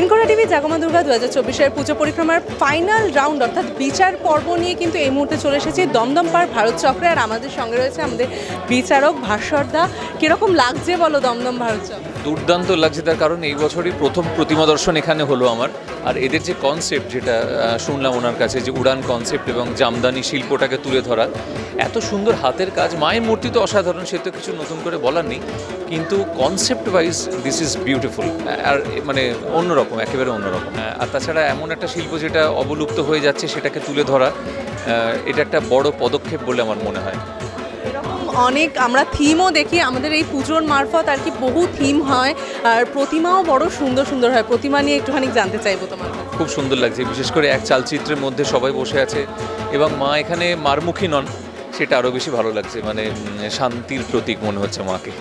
জাগমা দুর্গা দু হাজার চব্বিশের পুজো পরিক্রমার ফাইনাল রাউন্ড, অর্থাৎ বিচার পর্ব নিয়ে কিন্তু এই মুহূর্তে চলে এসেছি। দমদম পার ভারত চক্রে, আর আমাদের সঙ্গে রয়েছে আমাদের বিচারক ভাস্বরদা কীরকম লাগছে বলো দমদম ভারত চক্র? দুর্দান্ত লাগছে তার কারণ এই বছরই প্রথম প্রতিমা দর্শন এখানে হলো আমার। আর এদের যে কনসেপ্ট যেটা শুনলাম ওনার কাছে, যে উড়ান কনসেপ্ট এবং জামদানি শিল্পটাকে তুলে ধরা, এত সুন্দর হাতের কাজ, মায়ের মূর্তি তো অসাধারণ, সে তো কিছু নতুন করে বলার নেই। কিন্তু concept wise this is beautiful আর মানে অন্যরকম। একেবারে অন্যরকম। আর তাছাড়া এমন একটা শিল্প যেটা অবলুপ্ত হয়ে যাচ্ছে সেটাকে তুলে ধরা এটা একটা বড় পদক্ষেপ বলে আমার মনে হয়। অনেক আমরা থিমও দেখি আমাদের এই পুজোর মারফত আর কি বহু থিম হয় আর প্রতিমাও বড় সুন্দর সুন্দর হয়। প্রতিমা নিয়ে একটুখানি জানতে চাইব তোমার খুব সুন্দর লাগছে বিশেষ করে এক চালচিত্রের মধ্যে সবাই বসে আছে এবং মা এখানে মারমুখী নন সেটা আরও বেশি ভালো লাগছে মানে শান্তির প্রতীক মনে হচ্ছে মাকে।